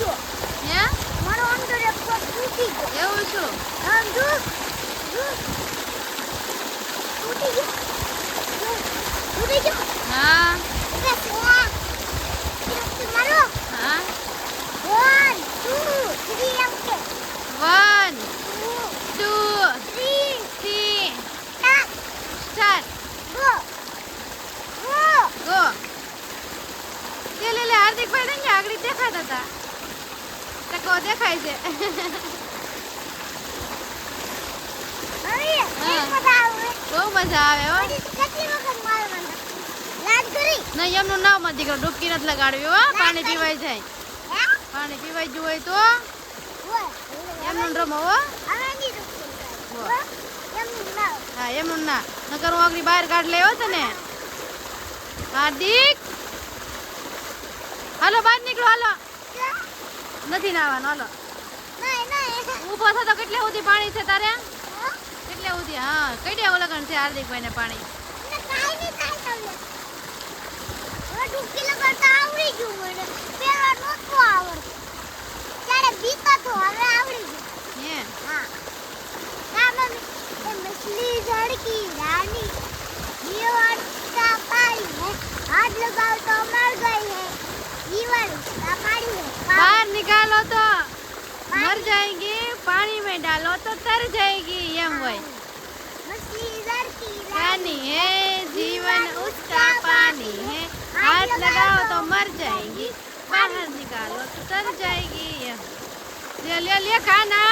ગયો હે મારો અંદર એક પગ તૂટી ગયો એવું શું આમ જો જો. તૂટી ગયો જો. તૂટી ગયો હા એટલે સોળા. એટલે મારો હા One, two, three એમ કે. One Two, two three, three start, start go. Go. Go લે લે લે હાર્દિકભાઈ ને આગળ દેખાતા હતા ટકો દેખાય છે. બહુ મજા આવે? નહીં એમનું નામમાં દીકરો ડૂબકી નથી લગાડવી હો. પાણી પીવાય જાય. પાણી પીવાય ગયું હોય તો. એમનું રમો હો. હો. એમનું ના નકર હું આગળ બહાર કાઢ લેવો તને હાર્દિક? હાલો બહાર નીકળો હાલો? નથી નાવાનું હાલો નહીં, નહીં. ઊભો થતો કેટલે સુધી પાણી છે તારે હો? કેટલે સુધી હા કઈ દે ઓલગણ છે હાર્દિકભાઈ ને પાણી મને કાંઈ નહીં થાય તમને. હવે ડૂબકી લગાડતા આવડી ગયું મને. પહેલા નહોતું આવડતું. ત્યારે બીતો તો, હવે આવડી ગયું. હે हाँ क्या मम्मी ये मछली जड़ की रानी जीवन का पानी है हाथ लगाओ तो मर गई है बाहर निकालो तो मर जाएगी पानी में डालो तो तर जाएगी ये वही पानी है जीवन उसका पानी है हाथ लगाओ तो मर जाएगी बाहर निकालो तो तर जाएगी ये ले ले ले खाना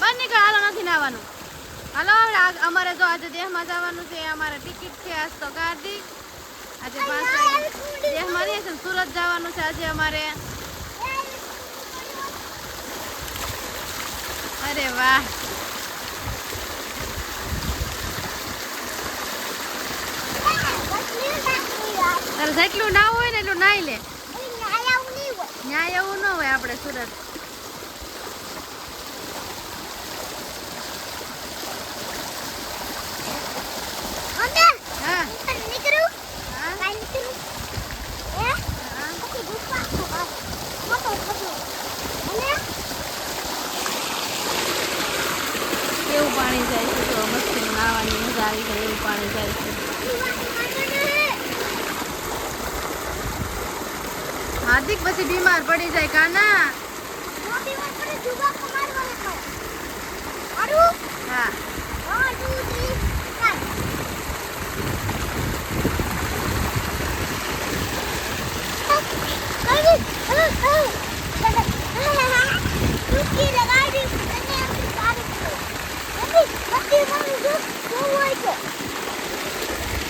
બહાર નીકળાલો નથી નાવાનું હાલો હવે અમારે જો આજે દેહમાં જવાનું છે અમારે ટિકિટ છે આજ તો કાઢી આજે પાંચ મારીએ છીએ સુરત જવાનું છે આજે અમારે. અરે વાહ. તારે જેટલું ના હોય ને એટલું નાઈ લે. ન્યાય એવું ન હોય આપણે સુરત. આવી એવું પાણી જાય છે. હાર્દિક પછી બીમાર પડી જાય કાના? હા.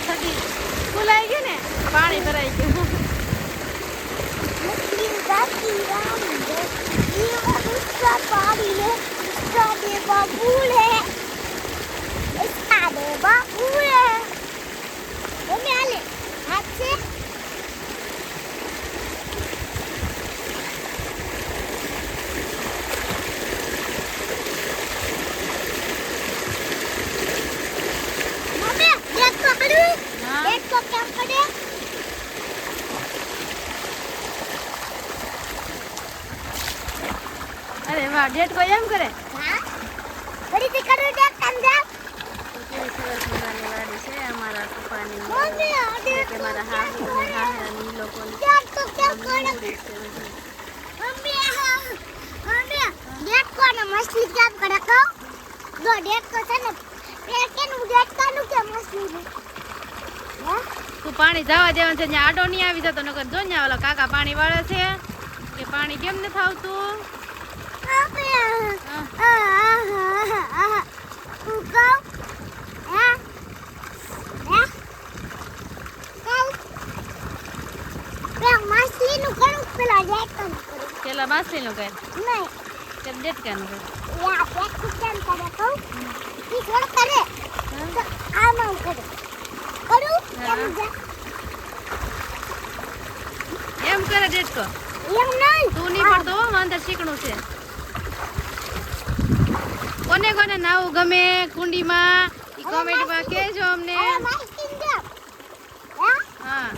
થકી ફૂલાઈ ગયું ને પાણી ભરાઈ ગયું पानी ડેટ કોઈ એમ કરે? હા? મસ્તી કામ કરે કહો જો તું પાણી જવા દેવાનું છે ત્યાં આડો નહીં આવી જતો નકર જો ને ઓલા કાકા પાણી વાળે છે કે પાણી કેમ નથી આવતું? પેલા મછલી નું કરું કરું પેલા માછલી નું કર નહીં કે યા કો કરે કહું ઈ ઘર કરે તો આમાં કરે કરું હા. એમ જા એમ કરે એમ નહીં. તું નહીં પડતો હો શીખણું છે. કોને કોને નાવું ગમે કુંડીમાં? એ કોમેન્ટમાં કહેજો અમને. હા.